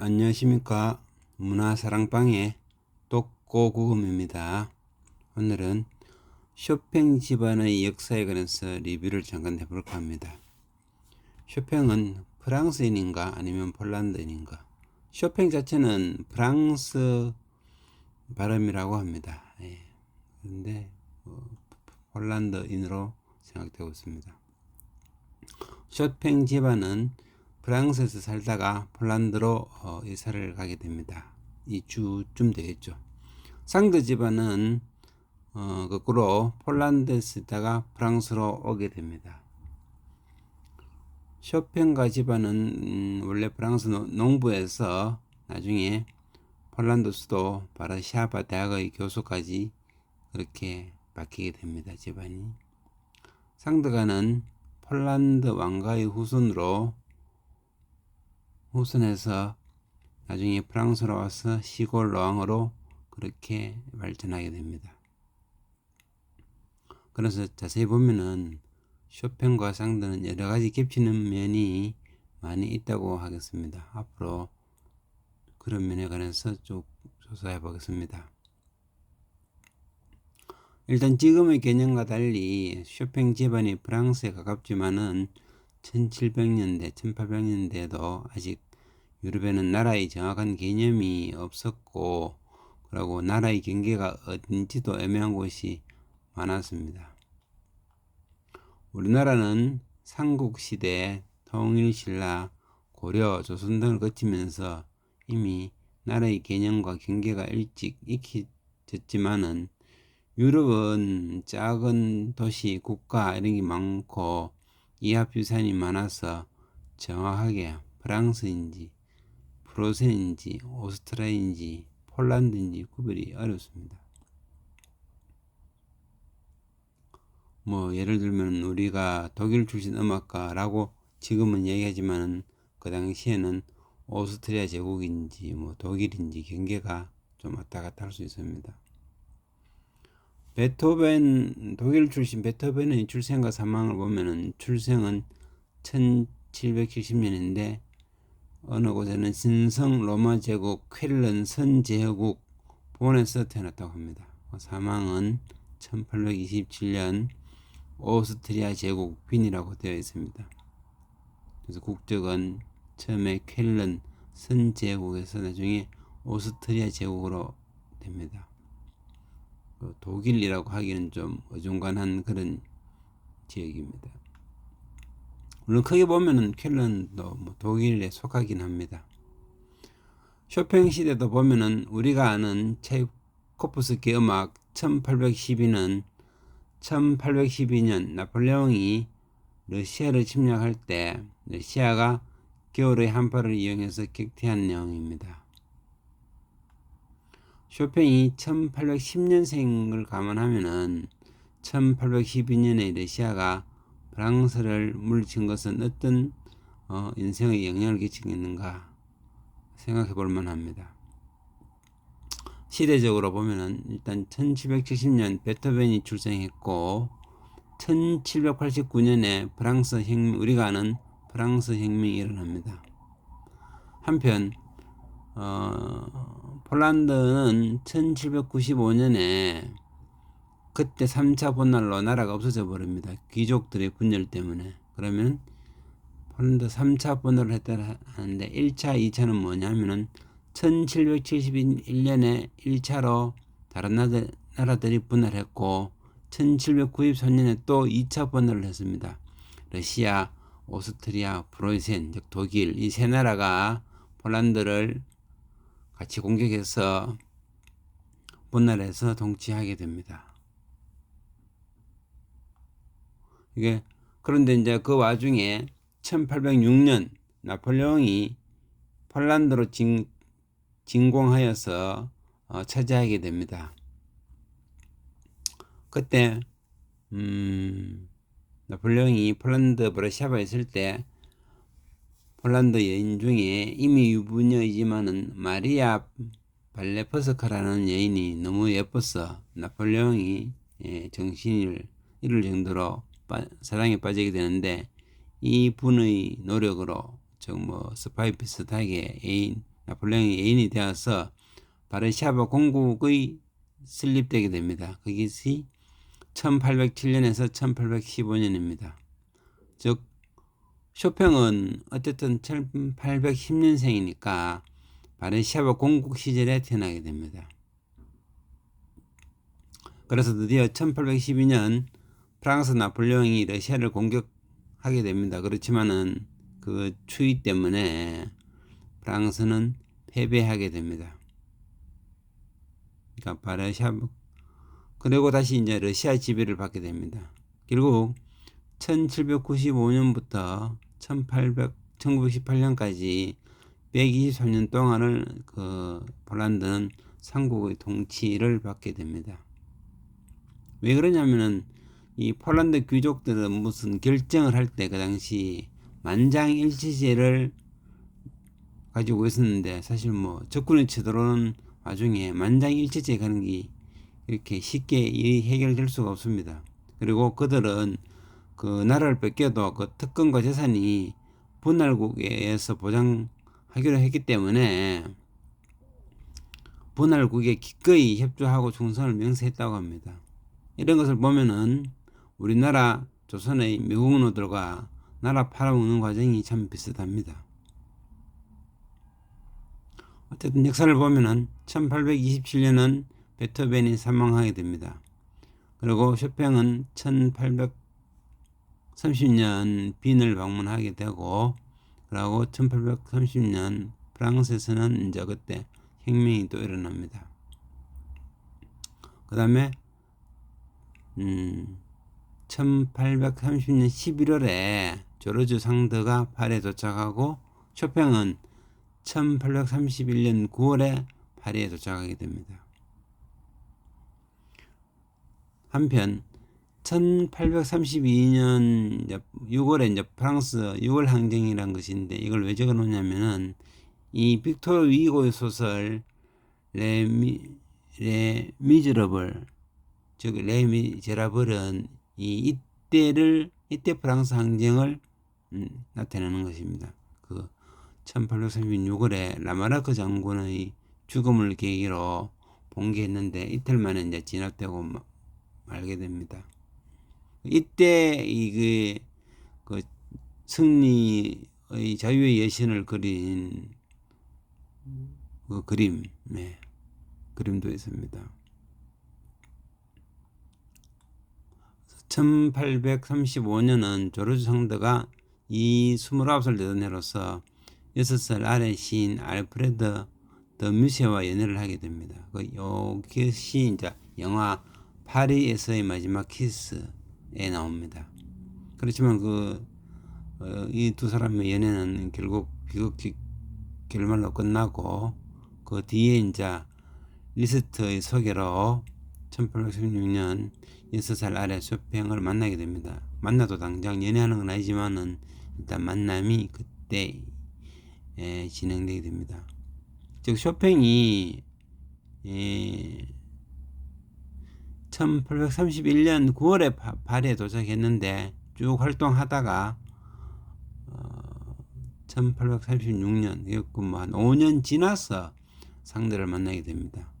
안녕하십니까. 문화사랑방의 똑고구음입니다. 오늘은 쇼팽 집안의 역사에 관해서 리뷰를 잠깐 해볼까 합니다. 쇼팽은 프랑스인인가 아니면 폴란드인인가? 쇼팽 자체는 프랑스 발음이라고 합니다. 예. 그런데 어, 폴란드인으로 생각되고 있습니다. 쇼팽 집안은 프랑스에서 살다가 폴란드로 어, 이사를 가게 됩니다. 2주쯤 되겠죠. 상드 집안은 어, 거꾸로 폴란드에서 있다가 프랑스로 오게 됩니다. 쇼팽가 집안은 음, 원래 프랑스 노- 농부에서 나중에 폴란드 수도 바르샤바 대학의 교수까지 그렇게 바뀌게 됩니다. 집안이. 상드가는 폴란드 왕가의 후손으로 후손해서 나중에 프랑스로 와서 시골 왕으로 그렇게 발전하게 됩니다. 그래서 자세히 보면은 쇼팽과 상드는 여러 가지 겹치는 면이 많이 있다고 하겠습니다. 앞으로 그런 면에 관해서 쭉 조사해 보겠습니다. 일단 지금의 개념과 달리 쇼팽 집안이 프랑스에 가깝지만은 1700년대, 1800년대에도 아직 유럽에는 나라의 정확한 개념이 없었고, 그리고 나라의 경계가 어딘지도 애매한 곳이 많았습니다. 우리나라는 삼국시대, 통일신라, 고려, 조선 등을 거치면서 이미 나라의 개념과 경계가 일찍 익혀졌지만은 유럽은 작은 도시, 국가 이런 게 많고 이합 유산이 많아서 정확하게 프랑스인지 프로센인지 오스트리아인지 폴란드인지 구별이 어렵습니다. 뭐 예를 들면 우리가 독일 출신 음악가라고 지금은 얘기하지만은 그 당시에는 오스트리아 제국인지 뭐 독일인지 경계가 좀 왔다 갔다 할 수 있습니다. 베토벤 독일 출신 베토벤의 출생과 사망을 보면은 출생은 1770년인데 어느 곳에는 신성 로마 제국 쾰른 선 제국 본에서 태어났다고 합니다. 사망은 1827년 오스트리아 제국 빈이라고 되어 있습니다. 그래서 국적은 처음에 쾰른 선 제국에서 나중에 오스트리아 제국으로 됩니다. 그 독일이라고 하기는 좀 어중간한 그런 지역입니다. 물론 크게 보면은 켈런도 뭐 독일에 속하긴 합니다. 쇼팽 시대도 보면은 우리가 아는 체이코프스키 음악 1812는 1812년 나폴레옹이 러시아를 침략할 때 러시아가 겨울의 한파를 이용해서 격퇴한 내용입니다. 쇼팽이 1810년생을 감안하면은 1812년에 러시아가 프랑스를 물리친 것은 어떤 어, 인생에 영향을 끼치겠는가 생각해 볼 만합니다. 시대적으로 보면은 일단 1770년 베토벤이 출생했고 1789년에 프랑스 혁명 우리가 아는 프랑스 혁명이 일어납니다. 한편 어, 폴란드는 1795년에 그때 3차 분할로 나라가 없어져 버립니다. 귀족들의 분열 때문에. 그러면 폴란드 3차 분할을 했다 하는데 1차, 2차는 뭐냐면은 1771년에 1차로 다른 나라들, 나라들이 분할했고 1793년에 또 2차 분할을 했습니다. 러시아, 오스트리아, 프로이센, 즉 독일 이 세 나라가 폴란드를 같이 공격해서 분할해서 통치하게 됩니다. 이게 그런데 이제 그 와중에 1806년 나폴레옹이 폴란드로 진, 진공하여서 어, 차지하게 됩니다. 그때 음, 나폴레옹이 폴란드 브라샤바에 있을 때 폴란드 여인 중에 이미 유부녀이지만은 마리아 발레퍼스카라는 여인이 너무 예뻐서 나폴레옹이 예, 정신을 잃을 정도로 빠, 사랑에 빠지게 되는데 이 분의 노력으로 즉뭐 스파이 비슷하게 애인 나폴레옹이 애인이 되어서 바르샤바 공국의 설립되게 됩니다. 그것이 1807년에서 1815년입니다. 즉 쇼팽은 어쨌든 1810년생이니까 바르샤바 공국 시절에 태어나게 됩니다. 그래서 드디어 1812년 프랑스 나폴레옹이 러시아를 공격하게 됩니다. 그렇지만은 그 추위 때문에 프랑스는 패배하게 됩니다. 그러니까 바르샤 그리고 다시 이제 러시아 지배를 받게 됩니다. 결국 1795년부터 1800 1918년까지 123년 동안을 그 폴란드는 삼국의 통치를 받게 됩니다. 왜 그러냐면은 이 폴란드 귀족들은 무슨 결정을 할 때 그 당시 만장일치제를 가지고 있었는데 사실 뭐 적군이 쳐들어오는 와중에 만장일치제 가는 게 이렇게 쉽게 이 해결될 수가 없습니다. 그리고 그들은 그 나라를 뺏겨도 그 특권과 재산이 분할국에서 보장하기로 했기 때문에 분할국에 기꺼이 협조하고 충성을 명세했다고 합니다. 이런 것을 보면은 우리나라 조선의 미국노들과 나라 팔아먹는 과정이 참 비슷합니다. 어쨌든 역사를 보면은 1827년은 베토벤이 사망하게 됩니다. 그리고 쇼팽은 1830년 빈을 방문하게 되고 그리고 1830년 프랑스에서는 이제 그때 혁명이 또 일어납니다. 그 다음에 음, 1830년 11월에 조르주 상드가 파리에 도착하고 쇼팽은 1831년 9월에 파리에 도착하게 됩니다. 한편 1832년 6월에 이제 프랑스 6월 항쟁이라는 것인데 이걸 왜 적어 놓냐면은 이 빅토르 위고의 소설 레미 레 미즈러블 즉 레미제라블은 이 이때를 이때 프랑스 항쟁을 음, 나타내는 것입니다. 그 1836년에 라마르크 장군의 죽음을 계기로 봉기했는데 이틀 만에 이제 진압되고 마- 말게 됩니다. 이때 이그 그 승리의 자유의 여신을 그린 그 그림, 네. 그림도 있습니다. 1835년은 조르주 상드가 이 29살 되던 해로서 6살 아래 시인 알프레드 더 뮤세와 연애를 하게 됩니다. 그 요것이 이제 영화 파리에서의 마지막 키스에 나옵니다. 그렇지만 그 이두 사람의 연애는 결국 비극적 결말로 끝나고 그 뒤에 이제 리스트의 소개로 1816년 6살 아래 쇼팽을 만나게 됩니다. 만나도 당장 연애하는 건 아니지만은 일단 만남이 그때 에, 진행되게 됩니다. 즉 쇼팽이 에, 1831년 9월에 파, 파리에 도착했는데 쭉 활동하다가 어, 1836년 이었고 뭐한 5년 지나서 상대를 만나게 됩니다.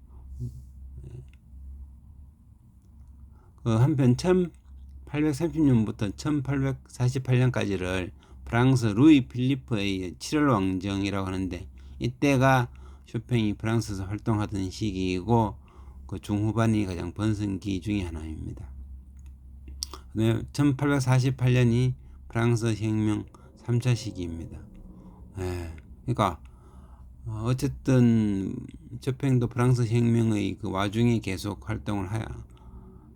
그 한편 1830년부터 1848년까지를 프랑스 루이 필리프의 7월 왕정이라고 하는데 이때가 쇼팽이 프랑스에서 활동하던 시기이고 그 중후반이 가장 번성기 중의 하나입니다. 1848년이 프랑스 혁명 3차 시기입니다. 예, 그러니까 어, 어쨌든 쇼팽도 프랑스 혁명의 그 와중에 계속 활동을 하,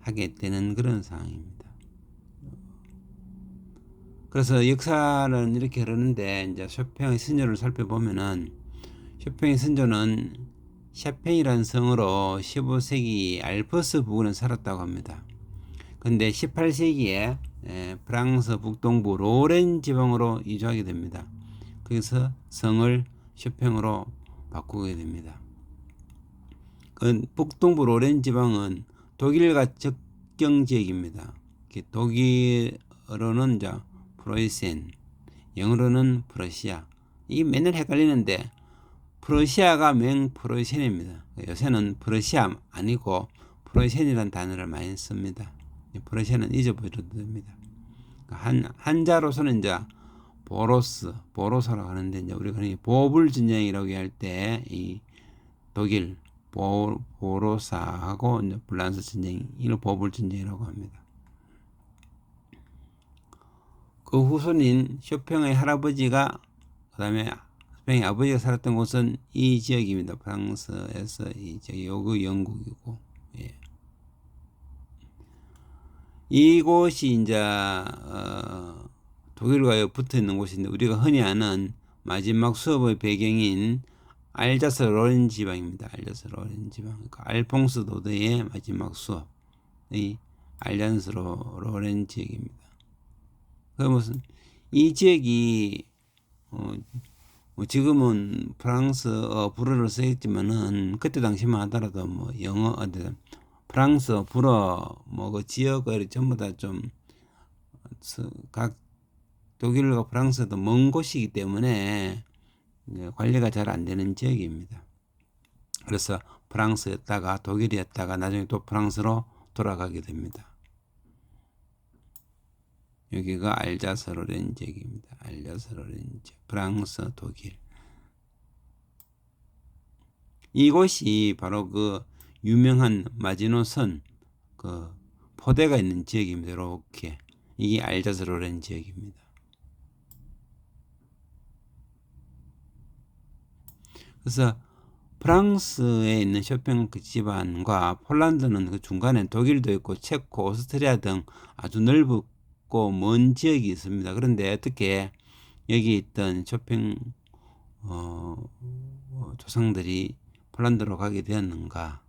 하게 되는 그런 상황입니다. 그래서 역사는 이렇게 흐르는데 이제 쇼팽의 선조를 살펴보면은 쇼팽의 선조는 샤팽이라는 성으로 15세기 알프스 부근에 살았다고 합니다. 근데 18세기에 프랑스 북동부 로렌 지방으로 이주하게 됩니다. 거기서 성을 쇼팽으로 바꾸게 됩니다. 그 북동부 로렌 지방은 독일과 접경 지역입니다. 독일어로는 이제 프로이센, 영어로는 프러시아. 이게 맨날 헷갈리는데 프러시아가 맹 프로시아입니다. 요새는 프러시아 아니고 프로시아이라는 단어를 많이 씁니다. 이 프러시아는 잊어버려도 됩니다. 한 한자로서는 이제 보로스, 보로서라고 하는데 이제 우리가 보불 전쟁이라고 할 때 이 독일 보, 보로사하고 이제 불란서 전쟁 이를 보불 전쟁이라고 합니다. 그 후손인 쇼팽의 할아버지가 그다음에 쇼팽의 아버지가 살았던 곳은 이 지역입니다. 프랑스에서 이 지역 요그 영국이고 예. 이곳이 이제 어, 독일과 붙어 있는 곳인데 우리가 흔히 아는 마지막 수업의 배경인 알자스 로렌 지방입니다. 알자스 로렌 지방. 그러니까 알퐁스 도드의 마지막 수업이 알자스 로, 로렌 지역입니다. 그 무슨 이 지역이 어, 뭐 지금은 프랑스어 불어를 쓰였지만은 그때 당시만 하더라도 뭐 영어 어떤 프랑스 불어 뭐 그 지역을 전부 다 좀 각 독일과 프랑스도 먼 곳이기 때문에 관리가 잘 안 되는 지역입니다. 그래서 프랑스였다가 독일이었다가 나중에 또 프랑스로 돌아가게 됩니다. 여기가 알자스 로렌 지역입니다. 알자스 로렌 지역. 프랑스, 독일. 이곳이 바로 그 유명한 마지노선 그 포대가 있는 지역입니다. 이렇게 이게 알자스 로렌 지역입니다. 그래서 프랑스에 있는 쇼핑 그 지방과 폴란드는 그 중간에 독일도 있고 체코, 오스트리아 등 아주 넓고 먼 지역이 있습니다. 그런데 어떻게 여기 있던 쇼핑 어, 조상들이 폴란드로 가게 되었는가?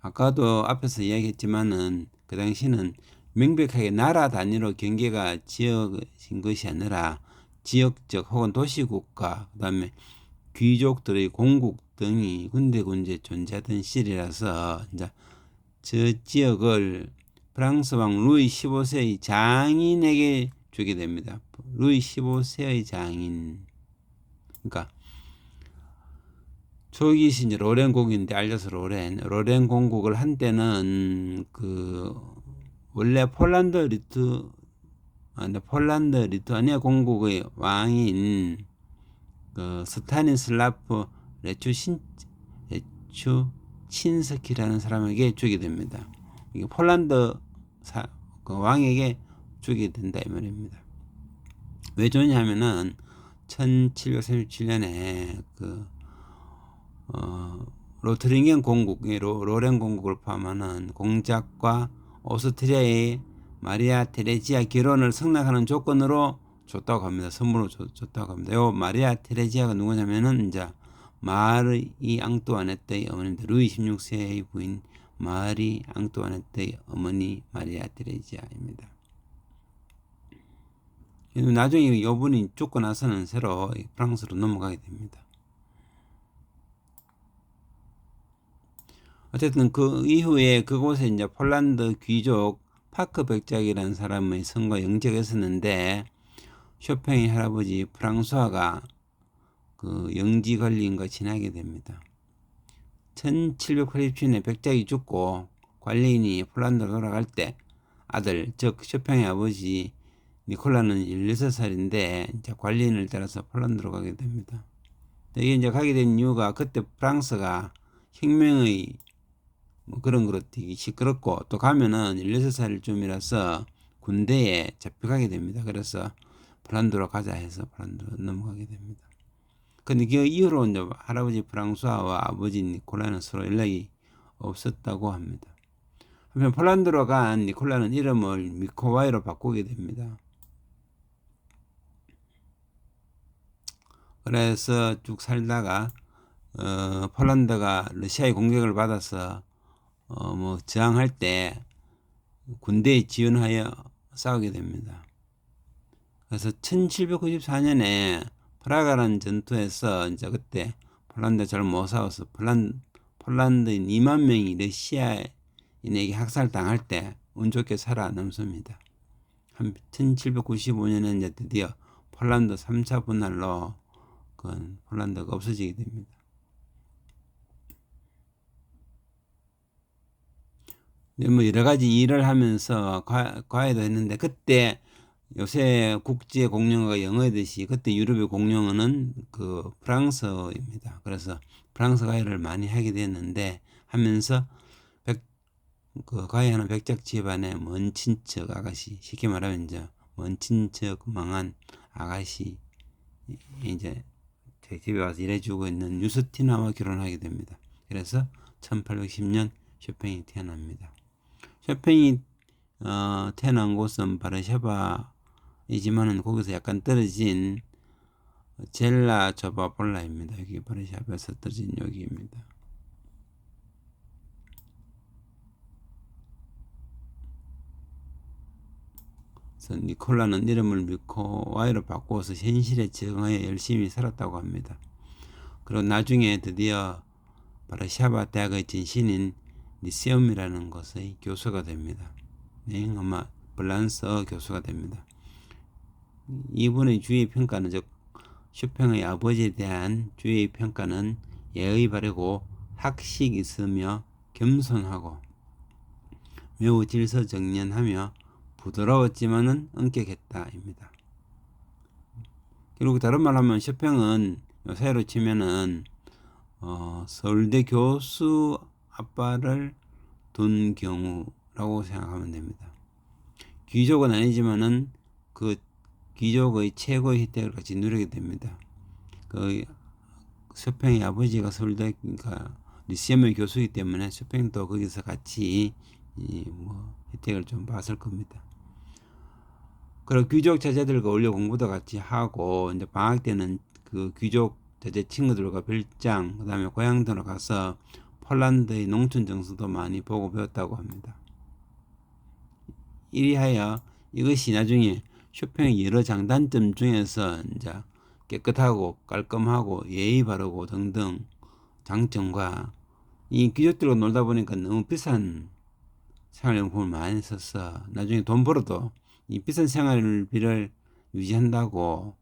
아까도 앞에서 이야기했지만은 그 당시는 명백하게 나라 단위로 경계가 지어진 것이 아니라 지역적 혹은 도시국가 그다음에 귀족들의 공국 등이 군데군데 존재하던 시리라서 이제 저 지역을 프랑스 왕 루이 15세의 장인에게 주게 됩니다. 루이 15세의 장인. 그러니까 이제 로렌 공국인데 알려서 로렌 로렌 공국을 한때는 그 원래 폴란드 리투 아, 네, 폴란드 리투아니아 공국의 왕인 그 스타니슬라프 레추신 레추 친스키라는 사람에게 주게 됩니다. 이게 폴란드 사, 그 왕에게 주게 된다 이 말입니다. 왜 주냐면은 1737년에 그 어, 로트링겐 공국, 로, 로렌 공국을 포함하는 공작과 오스트리아의 마리아 테레지아 결혼을 승낙하는 조건으로 줬다고 합니다. 선물로 줬, 다고 합니다. 요 마리아 테레지아가 누구냐면은 이제 마르이 앙뚜아네트의 어머니인데 루이 16세의 부인 마리 앙뚜아네트의 어머니 마리아 테레지아입니다. 나중에 이분이 죽고 나서는 새로 프랑스로 넘어가게 됩니다. 어쨌든 그 이후에 그곳에 이제 폴란드 귀족 파크 백작이라는 사람의 선거 영재가 있었는데 쇼팽의 할아버지 프랑스화가 그 영지 관리인과 지나게 됩니다. 1787년에 백작이 죽고 관리인이 폴란드로 돌아갈 때 아들 즉 쇼팽의 아버지 니콜라는 16살인데 이제 관리인을 따라서 폴란드로 가게 됩니다. 이게 이제 가게 된 이유가 그때 프랑스가 혁명의 뭐 그런 거로 되게 시끄럽고 또 가면은 16살쯤이라서 군대에 잡혀가게 됩니다. 그래서 폴란드로 가자 해서 폴란드로 넘어가게 됩니다. 근데 그 이후로 이제 할아버지 프랑스와 아버지 니콜라는 서로 연락이 없었다고 합니다. 한편 폴란드로 간 니콜라는 이름을 미코와이로 바꾸게 됩니다. 그래서 쭉 살다가 어, 폴란드가 러시아의 공격을 받아서 어, 뭐 저항할 때 군대에 지원하여 싸우게 됩니다. 그래서 1794년에 프라가라는 전투에서 이제 그때 폴란드 잘 못 싸워서 폴란, 폴란드인 2만 명이 러시아인에게 학살당할 때 운 좋게 살아남습니다. 한 1795년에 이제 드디어 폴란드 3차 분할로 그 폴란드가 없어지게 됩니다. 근데 뭐 여러 가지 일을 하면서 과, 과외도 했는데 그때 요새 국제 공용어가 영어이듯이 그때 유럽의 공용어는 그 프랑스입니다. 그래서 프랑스 과외를 많이 하게 됐는데 하면서 백, 그 과외하는 백작 집안의 먼 친척 아가씨 쉽게 말하면 이제 먼 친척 망한 아가씨 이제 제 집에 와서 일해주고 있는 유스티나와 결혼하게 됩니다. 그래서 1810년 쇼팽이 태어납니다. 쇼팽이 어, 태어난 곳은 바르샤바이지만은 거기서 약간 떨어진 젤라 조바볼라입니다. 여기 바르샤바에서 떨어진 여기입니다. 그래서 니콜라는 이름을 믿고 와이로 바꾸어서 현실에 적응하여 열심히 살았다고 합니다. 그리고 나중에 드디어 바르샤바 대학의 진신인 니세움이라는 곳의 교수가 됩니다. 네, 아마 블란서 교수가 됩니다. 이분의 주의 평가는 즉 쇼팽의 아버지에 대한 주의 평가는 예의 바르고 학식 있으며 겸손하고 매우 질서 정연하며 부드러웠지만은 엄격했다입니다. 그리고 다른 말하면 쇼팽은 요새로 치면은 어, 서울대 교수 아빠를 둔 경우라고 생각하면 됩니다. 귀족은 아니지만은 그 귀족의 최고의 혜택을 같이 누리게 됩니다. 그 쇼팽의 아버지가 서울대 그러니까 리시엄의 교수이기 때문에 쇼팽도 거기서 같이 이뭐 혜택을 좀 봤을 겁니다. 그리고 귀족 자제들과 어울려 공부도 같이 하고 이제 방학 때는 그 귀족 자제 친구들과 별장 그다음에 고향 등으로 가서 폴란드의 농촌 정서도 많이 보고 배웠다고 합니다. 이리하여 이것이 나중에 쇼팽의 여러 장단점 중에서 이제 깨끗하고 깔끔하고 예의 바르고 등등 장점과 이 귀족들과 놀다 보니까 너무 비싼 생활용품을 많이 써서 나중에 돈 벌어도 이 비싼 생활비를 유지한다고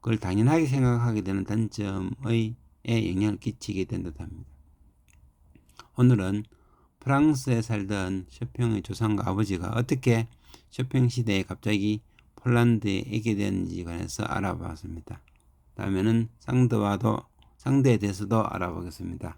그걸 당연하게 생각하게 되는 단점의 영향을 끼치게 된 듯합니다. 오늘은 프랑스에 살던 쇼팽의 조상과 아버지가 어떻게 쇼팽 시대에 갑자기 폴란드에 오게 되는지 관해서 알아봤습니다. 다음에는 상대와도 상대에 대해서도 알아보겠습니다.